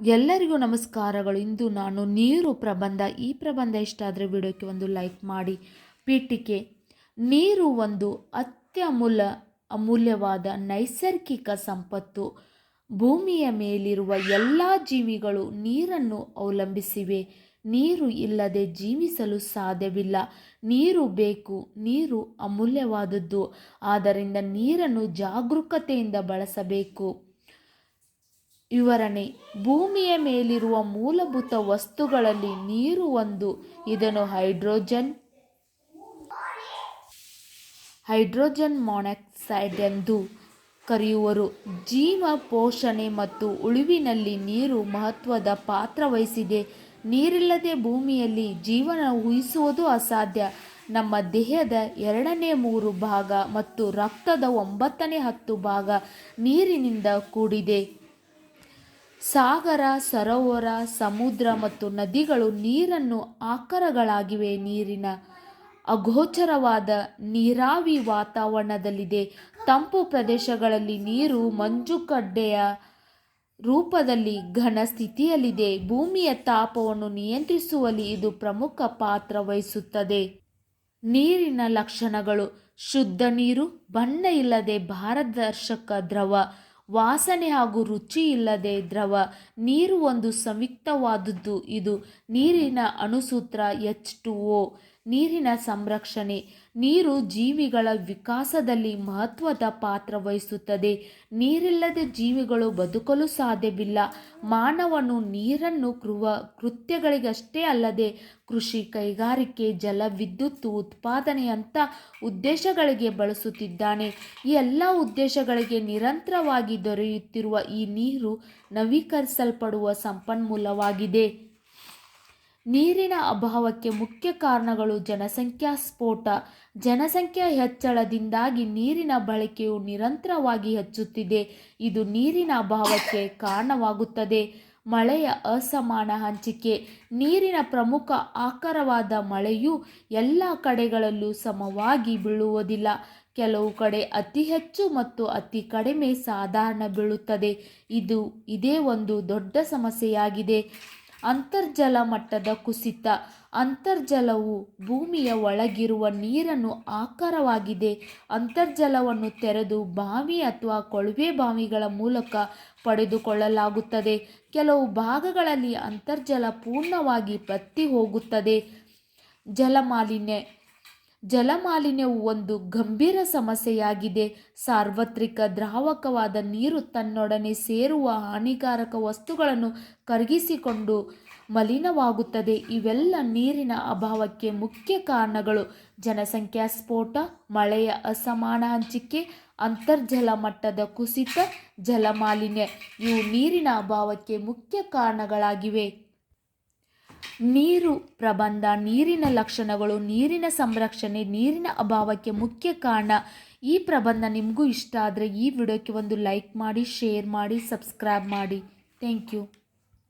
ಎಲ್ಲರಿಗೂ ನಮಸ್ಕಾರಗಳು. ಇಂದು ನಾನು ನೀರು ಪ್ರಬಂಧ. ಈ ಪ್ರಬಂಧ ಇಷ್ಟ ಆದರೆ ವಿಡಿಯೋಕ್ಕೆ ಒಂದು ಲೈಕ್ ಮಾಡಿ. ಪೀಠಿಕೆ. ನೀರು ಒಂದು ಅತ್ಯಮೂಲ, ಅಮೂಲ್ಯವಾದ ನೈಸರ್ಗಿಕ ಸಂಪತ್ತು. ಭೂಮಿಯ ಮೇಲಿರುವ ಎಲ್ಲ ಜೀವಿಗಳು ನೀರನ್ನು ಅವಲಂಬಿಸಿವೆ. ನೀರು ಇಲ್ಲದೆ ಜೀವಿಸಲು ಸಾಧ್ಯವಿಲ್ಲ. ನೀರು ಬೇಕು, ನೀರು ಅಮೂಲ್ಯವಾದದ್ದು. ಆದ್ದರಿಂದ ನೀರನ್ನು ಜಾಗರೂಕತೆಯಿಂದ ಬಳಸಬೇಕು. ವಿವರಣೆ. ಭೂಮಿಯ ಮೇಲಿರುವ ಮೂಲಭೂತ ವಸ್ತುಗಳಲ್ಲಿ ನೀರು ಒಂದು. ಇದನ್ನು ಹೈಡ್ರೋಜನ್ ಹೈಡ್ರೋಜನ್ ಮಾನಾಕ್ಸೈಡ್ ಎಂದು ಕರೆಯುವರು. ಜೀವ ಪೋಷಣೆ ಮತ್ತು ಉಳಿವಿನಲ್ಲಿ ನೀರು ಮಹತ್ವದ ಪಾತ್ರ ವಹಿಸಿದೆ. ನೀರಿಲ್ಲದೆ ಭೂಮಿಯಲ್ಲಿ ಜೀವನ ಊಹಿಸುವುದು ಅಸಾಧ್ಯ. ನಮ್ಮ ದೇಹದ ಎರಡನೇ ಮೂರು ಭಾಗ ಮತ್ತು ರಕ್ತದ ಒಂಬತ್ತನೇ ಹತ್ತು ಭಾಗ ನೀರಿನಿಂದ ಕೂಡಿದೆ. ಸಾಗರ, ಸರೋವರ, ಸಮುದ್ರ ಮತ್ತು ನದಿಗಳು ನೀರನ್ನು ಆಕರಗಳಾಗಿವೆ. ನೀರಿನ ಅಗೋಚರವಾದ ನೀರಾವಿ ವಾತಾವರಣದಲ್ಲಿದೆ. ತಂಪು ಪ್ರದೇಶಗಳಲ್ಲಿ ನೀರು ಮಂಜುಗಡ್ಡೆಯ ರೂಪದಲ್ಲಿ ಘನ ಸ್ಥಿತಿಯಲ್ಲಿದೆ. ಭೂಮಿಯ ತಾಪವನ್ನು ನಿಯಂತ್ರಿಸುವಲ್ಲಿ ಇದು ಪ್ರಮುಖ ಪಾತ್ರ ವಹಿಸುತ್ತದೆ. ನೀರಿನ ಲಕ್ಷಣಗಳು ಶುದ್ಧ ನೀರು, ಬಣ್ಣ ಇಲ್ಲದೆ ಪಾರದರ್ಶಕ ದ್ರವ ವಾಸನೆ ಹಾಗೂ ರುಚಿ ಇಲ್ಲದೆ ದ್ರವ ನೀರು ಒಂದು ಸಂಯುಕ್ತವಾದದ್ದು. ಇದು ನೀರಿನ ಅಣುಸೂತ್ರ ಎಚ್ ಟು ಓ ನೀರಿನ ಸಂರಕ್ಷಣೆ, ನೀರು ಜೀವಿಗಳ ವಿಕಾಸದಲ್ಲಿ ಮಹತ್ವದ ಪಾತ್ರ ವಹಿಸುತ್ತದೆ. ನೀರಿಲ್ಲದೆ ಜೀವಿಗಳು ಬದುಕಲು ಸಾಧ್ಯವಿಲ್ಲ. ಮಾನವನು ನೀರನ್ನು ಕೃವ, ಕೃತ್ಯಗಳಿಗಷ್ಟೇ ಅಲ್ಲದೆ ಕೃಷಿ ಕೈಗಾರಿಕೆ, ಜಲ ವಿದ್ಯುತ್ ಉತ್ಪಾದನೆಯಂಥ ಉದ್ದೇಶಗಳಿಗೆ ಬಳಸುತ್ತಿದ್ದಾನೆ. ಈ ಎಲ್ಲ ಉದ್ದೇಶಗಳಿಗೆ ನಿರಂತರವಾಗಿ ದೊರೆಯುತ್ತಿರುವ ಈ ನೀರು ನವೀಕರಿಸಲ್ಪಡುವ ಸಂಪನ್ಮೂಲವಾಗಿದೆ. ನೀರಿನ ಅಭಾವಕ್ಕೆ ಮುಖ್ಯ ಕಾರಣಗಳು ಜನಸಂಖ್ಯಾ ಸ್ಫೋಟ. ಜನಸಂಖ್ಯಾ ಹೆಚ್ಚಳದಿಂದಾಗಿ ನೀರಿನ ಬಳಕೆಯು ನಿರಂತರವಾಗಿ ಹೆಚ್ಚುತ್ತಿದೆ. ಇದು ನೀರಿನ ಅಭಾವಕ್ಕೆ ಕಾರಣವಾಗುತ್ತದೆ. ಮಳೆಯ ಅಸಮಾನ ಹಂಚಿಕೆ. ನೀರಿನ ಪ್ರಮುಖ ಆಕಾರವಾದ ಮಳೆಯು ಎಲ್ಲ ಕಡೆಗಳಲ್ಲೂ ಸಮವಾಗಿ ಬೀಳುವುದಿಲ್ಲ. ಕೆಲವು ಕಡೆ ಅತಿ ಹೆಚ್ಚು ಮತ್ತು ಅತಿ ಕಡಿಮೆ ಸಾಧಾರಣ ಬೀಳುತ್ತದೆ. ಇದು ಇದೇ ಒಂದು ದೊಡ್ಡ ಸಮಸ್ಯೆಯಾಗಿದೆ. ಅಂತರ್ಜಲ ಮಟ್ಟದ ಕುಸಿತ. ಅಂತರ್ಜಲವು ಭೂಮಿಯ ಒಳಗಿರುವ ನೀರನ್ನು ಆಕಾರವಾಗಿದೆ. ಅಂತರ್ಜಲವನ್ನು ತೆರೆದು ಬಾವಿ ಅಥವಾ ಕೊಳವೆ ಬಾವಿಗಳ ಮೂಲಕ ಪಡೆದುಕೊಳ್ಳಲಾಗುತ್ತದೆ. ಕೆಲವು ಭಾಗಗಳಲ್ಲಿ ಅಂತರ್ಜಲ ಪೂರ್ಣವಾಗಿ ಬತ್ತಿ ಹೋಗುತ್ತದೆ. ಜಲಮಾಲಿನ್ಯ ಜಲಮಾಲಿನ್ಯವು ಒಂದು ಗಂಭೀರ ಸಮಸ್ಯೆಯಾಗಿದೆ. ಸಾರ್ವತ್ರಿಕ ದ್ರಾವಕವಾದ ನೀರು ತನ್ನೊಡನೆ ಸೇರುವ ಹಾನಿಕಾರಕ ವಸ್ತುಗಳನ್ನು ಕರಗಿಸಿಕೊಂಡು ಮಲಿನವಾಗುತ್ತದೆ. ಇವೆಲ್ಲ ನೀರಿನ ಅಭಾವಕ್ಕೆ ಮುಖ್ಯ ಕಾರಣಗಳು. ಜನಸಂಖ್ಯಾ ಸ್ಫೋಟ, ಮಳೆಯ ಅಸಮಾನ ಹಂಚಿಕೆ, ಅಂತರ್ಜಲ ಮಟ್ಟದ ಕುಸಿತ, ಜಲಮಾಲಿನ್ಯ. ಇವು ನೀರಿನ ಅಭಾವಕ್ಕೆ ಮುಖ್ಯ ಕಾರಣಗಳಾಗಿವೆ. ನೀರು ಪ್ರಬಂಧ, ನೀರಿನ ಲಕ್ಷಣಗಳು, ನೀರಿನ ಸಂರಕ್ಷಣೆ, ನೀರಿನ ಅಭಾವಕ್ಕೆ ಮುಖ್ಯ ಕಾರಣ. ಈ ಪ್ರಬಂಧ ನಿಮಗೂ ಇಷ್ಟ ಆದರೆ ಈ ವಿಡಿಯೋಕ್ಕೆ ಒಂದು ಲೈಕ್ ಮಾಡಿ, ಶೇರ್ ಮಾಡಿ, ಸಬ್ಸ್ಕ್ರೈಬ್ ಮಾಡಿ. Thank you.